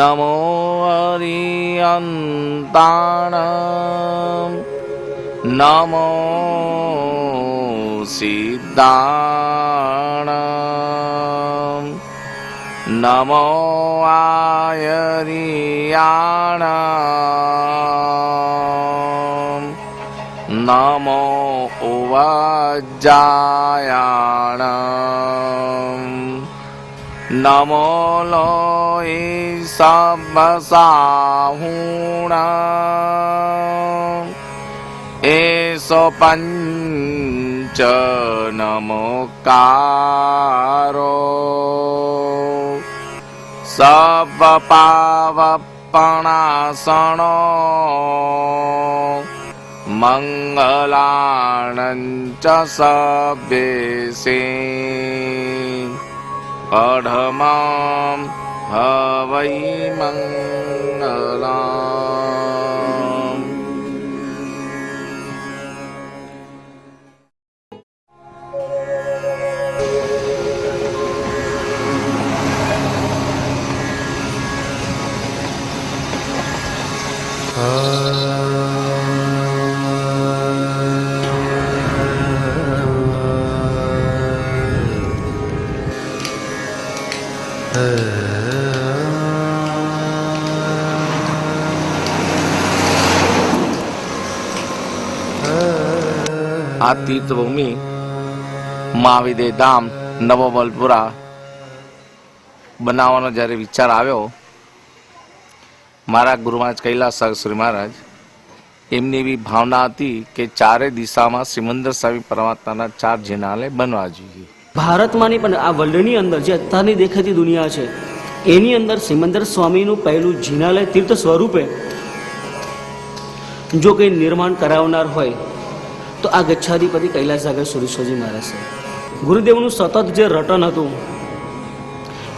નમો હરિયંતાણ નમો સિદ્ધાણ નમો આયરિયાણ નમો ઉવાજાયાણ નમો લોય સબસાહુણ એસો પંચ નમોકારો સબ પાવપણાસણો મંગલાણંચ સભ્યેસે अढमा ह मङ्गला આ તીર્થભૂમિ મહાવિદે ધામ નવવલપુરા બનાવવાનો જ્યારે વિચાર આવ્યો, મારા ગુરુ મહારાજ કૈલાસ શ્રી મહારાજ, એમની એવી ભાવના હતી કે ચારે દિશામાં સિમંદર સ્વામી પરમાત્માના ચાર જિનાલય બનવા જોઈએ. ભારતમાં નહીં પણ આ વર્લ્ડની અંદર જે અત્યારની દેખાતી દુનિયા છે, એની અંદર સિમંદર સ્વામીનું પહેલું જિનાલય તીર્થ સ્વરૂપે જો કંઈ નિર્માણ કરાવનાર હોય તો આ ગચ્છાધિપતિ કૈલાસ સાગર સુરેશ્વરજી મહારાજ છે ગુરુદેવનું સતત જે રટન હતું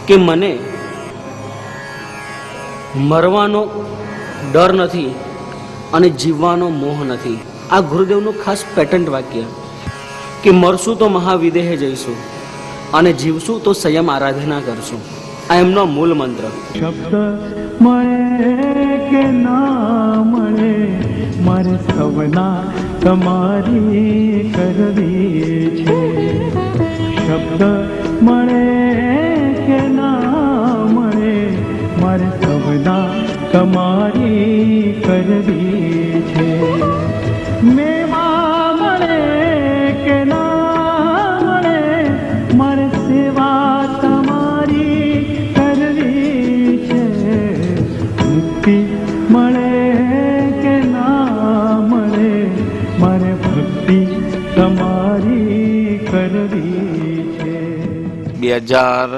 કે મને મરવાનો ડર નથી અને જીવવાનો મોહ નથી. આ ગુરુદેવનું ખાસ પેટન્ટ વાક્ય કે મરશું તો મહાવિદેહે જઈશું અને જીવશું તો સંયમ આરાધના કરશું. આ એમનો મૂળ મંત્ર. શબ્દ મળે કે ના મળે? મારે સવના તમારી કરવી છે. શબ્દ મળે કે ના મળે મારે સવના તમારી કરવી બે હજાર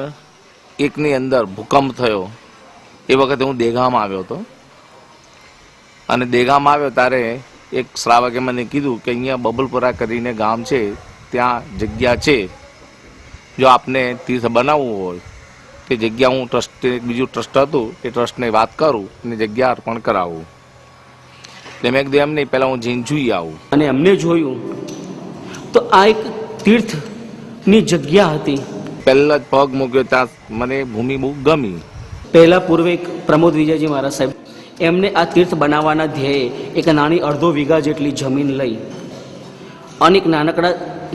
એકની અંદર ભૂકંપ થયો. એ વખતે હું દેગામાં આવ્યો હતો. અને દેગામાં આવ્યો ત્યારે એક શ્રાવકે મને કીધું કે અહીંયા બબલપુરા કરીને ગામ છે, ત્યાં જગ્યા છે. જો આપને તીર્થ બનાવવું હોય તે જગ્યા હું ટ્રસ્ટ બીજું ટ્રસ્ટ હતું એ ટ્રસ્ટને વાત કરું અને જગ્યા અર્પણ કરાવું. એટલે મેં કીધું એમ નહીં, પહેલાં હું જઈને જોઈ આવું. અને એમને જોયું તો આ એક તીર્થની જગ્યા હતી. પહેલાં જ પગ મૂક્યો ત્યાં મને ભૂમિ બહુ ગમી. પહેલા પૂર્વે એક પ્રમોદ વિજયજી મહારાજ સાહેબ, એમને આ તીર્થ બનાવવાના ધ્યેયે એક નાની અડધો વીઘા જેટલી જમીન લઈ અને એક નાનકડા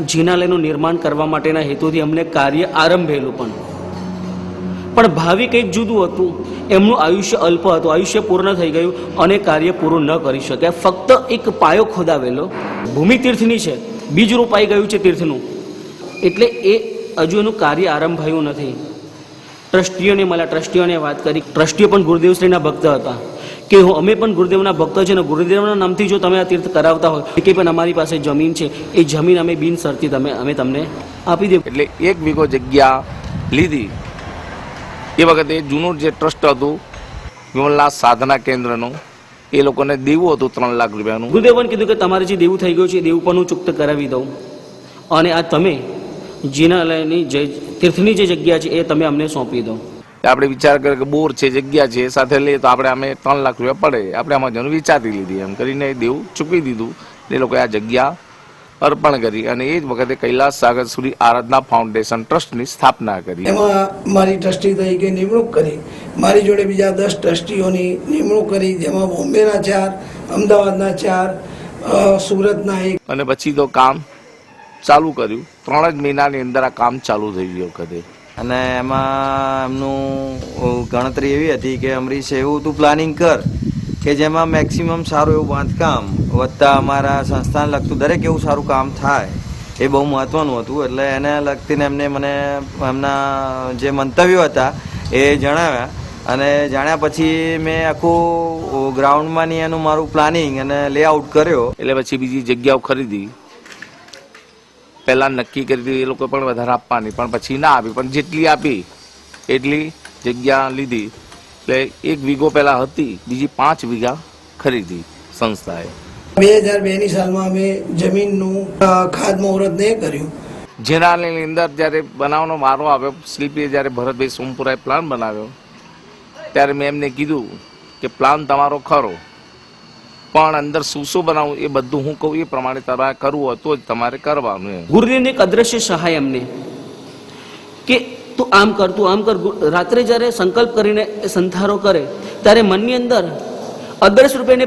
જીનાલયનું નિર્માણ કરવા માટેના હેતુથી એમને કાર્ય આરંભેલું પણ. પણ ભાવિ કંઈક જુદું હતું. એમનું આયુષ્ય અલ્પ હતું. આયુષ્ય પૂર્ણ થઈ ગયું અને કાર્ય પૂરું ન કરી શક્યા. ફક્ત એક પાયો ખોદાવેલો. ભૂમિ તીર્થની છે. બીજ રોપાઈ ગયું છે તીર્થનું. એટલે એ હજુ એનું કાર્ય આરંભ થયું નથી. ટ્રસ્ટીઓને મળ્યા ટ્રસ્ટીઓને વાત કરી. ટ્રસ્ટીઓ પણ ગુરુદેવશ્રીના ભક્ત હતા. કે હું અમે પણ ગુરુદેવના ભક્ત છે અને ગુરુદેવના નામથી જો તમે આ તીર્થ કરાવતા હોય કે પણ અમારી પાસે જમીન છે એ જમીન અમે બિનસરતી તમે અમે તમને આપી દે એટલે એક વીઘો જગ્યા લીધી. એ વખતે જૂનું જે ટ્રસ્ટ હતું વિમલનાથ સાધના કેન્દ્રનું એ લોકોને દેવું હતું ત્રણ લાખ રૂપિયાનું. ગુરુદેવન કીધું કે તમારે જે દેવું થઈ ગયું છે એ દેવું પણ હું ચૂકત કરાવી દઉં. અને આ તમે જિનાલયની જે તીર્થની જે જગ્યા છે એ તમે અમને સોંપી દો. આપણે વિચાર કર્યો કે બોર છે જગ્યા છે એ સાથે લઈએ તો આપણે અમે ત્રણ લાખ રૂપિયા પડે. આપણે આમાં જણ વિચારી લીધી એમ કરીને દેવું ચૂકવી દીધું. એ લોકોએ આ જગ્યા અર્પણ કરી અને એ જ વખતે કૈલાસ સાગર સુરી આરાધના ફાઉન્ડેશન ટ્રસ્ટની સ્થાપના કરી. એમાં મારી ટ્રસ્ટી તરીકે નિમણૂક કરી. મારી જોડે બીજા દસ ટ્રસ્ટીઓની નિમણૂક કરી. જેમાં બોમ્બેના ચાર અમદાવાદના ચાર સુરતના એક. અને પછી તો કામ ચાલુ કર્યું. ત્રણ જ મહિનાની અંદર આ કામ ચાલુ થઈ ગયું વખતે. અને એમાં એમનું ગણતરી એવી હતી કે અમરીશ એવું તું પ્લાનિંગ કર કે જેમાં મેક્સિમમ સારું એવું બાંધકામ વધતા અમારા સંસ્થાને લગતું દરેક એવું સારું કામ થાય. એ બહુ મહત્વનું હતું. એટલે એને લગતીને એમને મને એમના જે મંતવ્યો હતા એ જણાવ્યા. અને જાણ્યા પછી મેં આખું ગ્રાઉન્ડમાંની એનું મારું પ્લાનિંગ અને લેઆઉટ કર્યો. એટલે પછી બીજી જગ્યાઓ ખરીદી. પહેલા નક્કી કરી દીધી એ લોકો પણ વધારે આપવાની પણ પછી ના આપી. પણ જેટલી આપી એટલી જગ્યા લીધી. એટલે એક વીઘો પહેલાં હતી બીજી પાંચ વીઘા ખરીદી સંસ્થાએ. બે હજાર બેની સાલમાં અમે જમીનનું ખાતમુહૂર્ત ને કર્યું. જેનાની અંદર જ્યારે બનાવવાનો મારો આવ્યો શિલ્પીએ જ્યારે ભરતભાઈ સોમપુરાએ પ્લાન બનાવ્યો ત્યારે મેં એમને કીધું કે પ્લાન તમારો ખરો. પણ અંદર શું શું બનાવું એ બધું હું કહું એ પ્રમાણે તમારે કરવું હતું જ તમારે કરવાનું એમ. એક અદ્રશ્ય સહાય અમને કે તું આમ કર, તું આમ કર. રાત્રે જ્યારે સંકલ્પ કરીને એ સંધારો કરે, ત્યારે મનની અંદર અદ્રશ્ય રૂપે એને